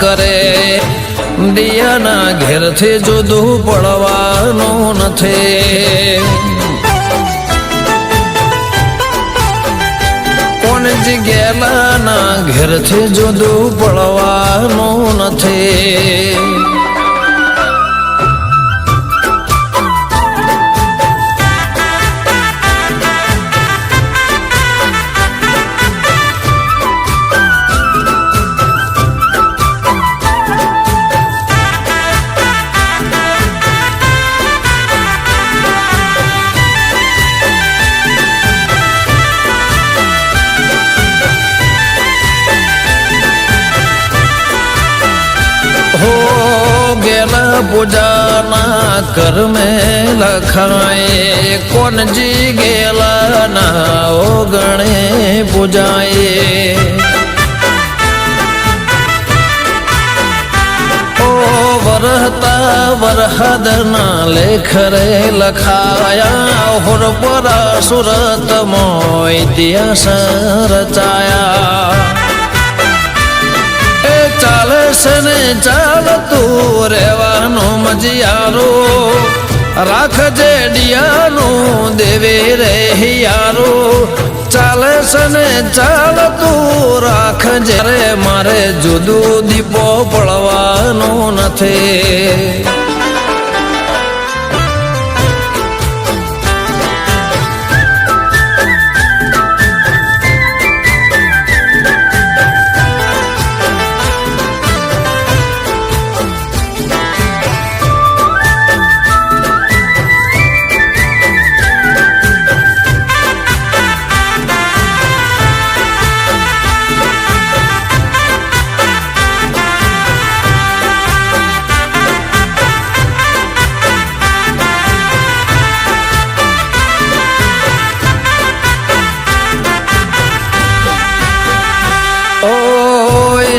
કરે. દિયાના ઘેરથી જુદું પડવાનું નથી. કોણ ગેલાના ઘેરથી જુદું પડવાનું પૂજાના કર્મે લખાય કોનજી ગેલાના ઓગણે પૂજાય ઓ વરહતા વરહદના લેખ રે લખાયા હોર પરા સુરત મોય ઇતિહાસ રચાયા એ ચાલે છે ને ચાલતું રહેવાનું મજિયારો, રાખજે ડિયાનું, દેવે રે હિયારો. ચાલે છે ને ચાલતું રાખજે રે મારે જુદું દીપો પડવાનું નથી.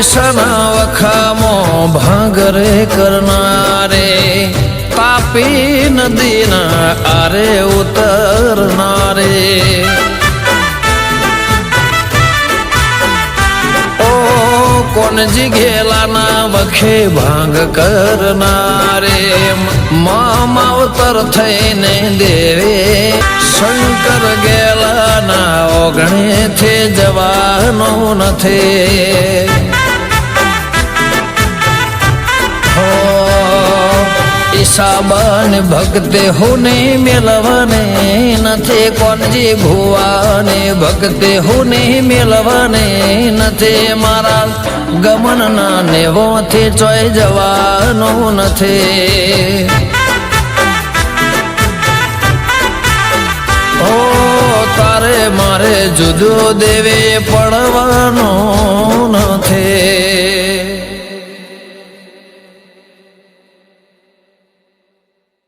સના વખામો ભાંગરે કરનારે તાપી નદીના આરે ઉતરનારે. ઓ કોનજી ઘેલાના વખે ભાંગ કરનારે માવતર થઈને દેવે, શંકર ગેલાના ઓગણેથી જવાનો નથી ઈશાબાન ભક્તે હોને મેલવાને નથી કોનજી ભુવાને. ભક્તે હોને મેલવાને નથી મારા ગમનના નેવોથી ચોય જવાનું નથી. તારે મારે જુદો દેવે પડવાનો